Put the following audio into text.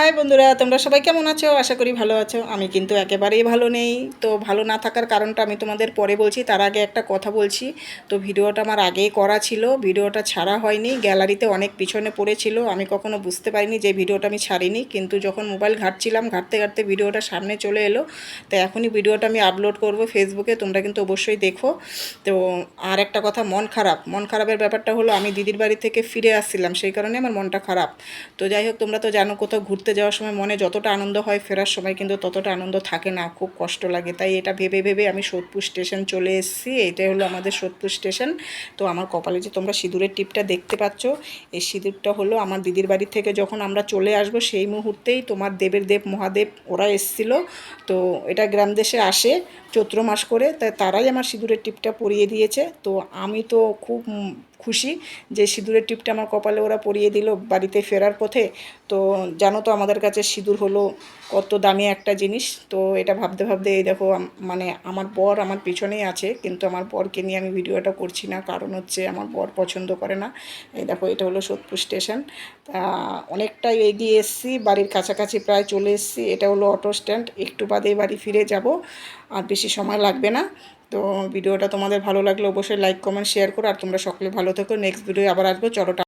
High বন্ধুরা, তোমরা সবাই কেমন আছো? আশা করি ভালো আছো। আমি কিন্তু একেবারেই ভালো নেই। তো ভালো না থাকার কারণটা আমি তোমাদের পরে বলছি, তার আগে একটা কথা বলছি। তো ভিডিওটা আমার আগেই করা ছিল, ভিডিওটা ছাড়া হয়নি, গ্যালারিতে অনেক পিছনে পড়েছিল। আমি কখনো বুঝতে পারিনি যে ভিডিওটা আমি ছাড়িনি, কিন্তু যখন মোবাইল ঘাটছিলাম, ঘাটতে ঘাটতে ভিডিওটা সামনে চলে এলো। তো এখনই ভিডিওটা আমি আপলোড করব ফেসবুকে, তোমরা কিন্তু অবশ্যই দেখো। তো আর একটা কথা, মন খারাপ। মন খারাপের ব্যাপারটা হলো, আমি দিদির বাড়ি থেকে ফিরে আসছিলাম, সেই কারণে আমার মনটা খারাপ। তো যাই হোক, তোমরা তো জানো কোথাও ঘুরতে যাওয়ার সময় মনে যতটা আনন্দ হয় ফেরার সময় কিন্তু ততটা আনন্দ থাকে না, খুব কষ্ট লাগে। তাই এটা ভেবে ভেবে আমি সোদপুর স্টেশন চলে এসেছি। এটাই হলো আমাদের সোদপুর স্টেশন। তো আমার কপালে যে তোমরা সিঁদুরের টিপটা দেখতে পাচ্ছ, এই সিঁদুরটা হলো আমার দিদির বাড়ি থেকে যখন আমরা চলে আসব সেই মুহূর্তেই তোমার দেবের দেব মহাদেব ওরা এসেছিল। তো এটা গ্রাম দেশে আসে চৈত্র মাস করে তাই তারাই আমার সিঁদুরের টিপটা পরিয়ে দিয়েছে। তো আমি তো খুব খুশি যে সিঁদুরের টিপটা আমার কপালে ওরা পরিয়ে দিল বাড়িতে ফেরার পথে। তো জানো তো আমাদের কাছে সিঁদুর হলো কত দামি একটা জিনিস। তো এটা ভাবতে ভাবতে এই দেখো মানে আমার বর আমার পিছনেই আছে, কিন্তু আমার বরকে নিয়ে আমি ভিডিওটা করছি না। কারণ হচ্ছে আমার বর পছন্দ করে না। এই দেখো, এটা হলো সোদপুর স্টেশন। তা অনেকটাই এগিয়ে এসেছি, বাড়ির কাছাকাছি প্রায় চলে এসেছি। এটা হলো অটো স্ট্যান্ড। একটু বাদেই বাড়ি ফিরে যাব, আর বেশি সময় লাগবে না। তো ভিডিওটা তোমাদের ভালো লাগলে অবশ্যই লাইক কমেন্ট শেয়ার করো। আর তোমরা সকলে ভালো থেকো। নেক্সট ভিডিও আবার আসব। চলো